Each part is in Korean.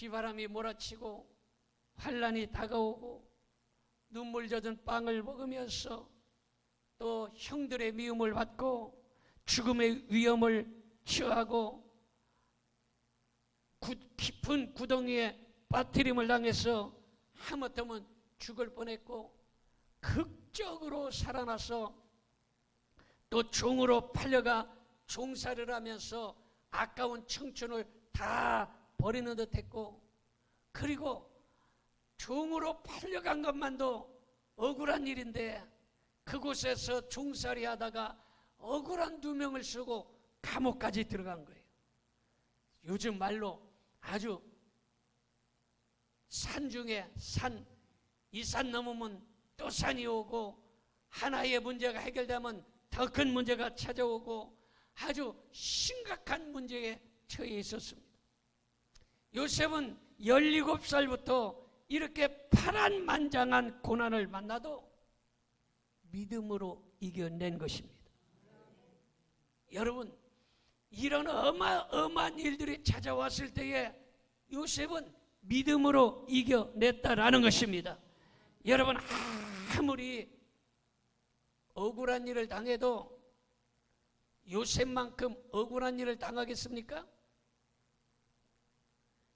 비바람이 몰아치고 환란이 다가오고 눈물 젖은 빵을 먹으면서 또 형들의 미움을 받고 죽음의 위험을 취하고 구- 깊은 구덩이에 빠뜨림을 당해서 하마터면 죽을 뻔했고 극적으로 살아나서 또 종으로 팔려가 종살을 하면서 아까운 청춘을 다 버리는 듯 했고 그리고 종으로 팔려간 것만도 억울한 일인데 그곳에서 종살이 하다가 억울한 누명을 쓰고 감옥까지 들어간 거예요. 요즘 말로 아주 산 중에 산, 이 산 넘으면 또 산이 오고 하나의 문제가 해결되면 더 큰 문제가 찾아오고 아주 심각한 문제에 처해 있었습니다. 요셉은 17살부터 이렇게 파란만장한 고난을 만나도 믿음으로 이겨낸 것입니다. 여러분, 이런 어마어마한 일들이 찾아왔을 때에 요셉은 믿음으로 이겨냈다라는 것입니다. 여러분, 아무리 억울한 일을 당해도 요셉만큼 억울한 일을 당하겠습니까?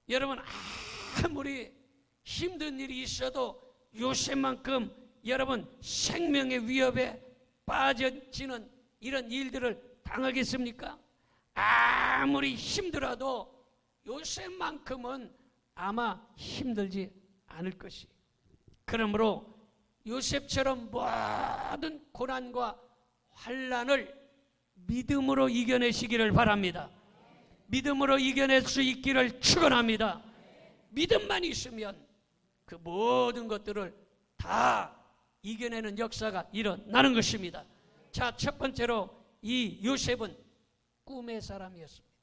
여러분, 아무리 힘든 일이 있어도 요셉만큼 여러분 생명의 위협에 빠져지는 이런 일들을 당하겠습니까? 아무리 힘들어도 요셉만큼은 아마 힘들지 않을 것이. 그러므로 요셉처럼 모든 고난과 환란을 믿음으로 이겨내시기를 바랍니다. 믿음으로 이겨낼 수 있기를 축원합니다. 믿음만 있으면 그 모든 것들을 다 이겨내는 역사가 일어나는 것입니다. 자, 첫 번째로 이 요셉은 꿈의 사람이었습니다.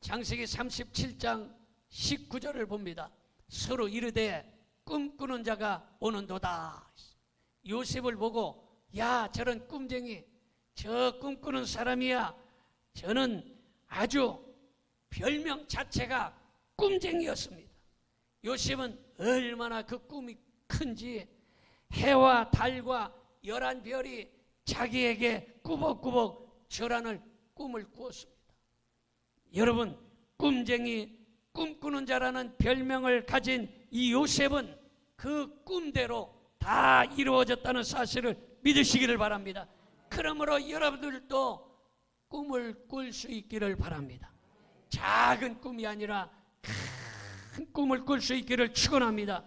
장세기 37장 19절을 봅니다. 서로 이르되 꿈꾸는 자가 오는도다. 요셉을 보고 야 저런 꿈쟁이 저 꿈꾸는 사람이야. 저는 아주 별명 자체가 꿈쟁이였습니다. 요셉은 얼마나 그 꿈이 큰지 해와 달과 열한 별이 자기에게 꾸벅꾸벅 절하는 꿈을 꾸었습니다. 여러분, 꿈쟁이, 꿈꾸는 자라는 별명을 가진 이 요셉은 그 꿈대로 다 이루어졌다는 사실을 믿으시기를 바랍니다. 그러므로 여러분들도 꿈을 꿀 수 있기를 바랍니다. 작은 꿈이 아니라 큰 꿈을 꿀 수 있기를 축원합니다.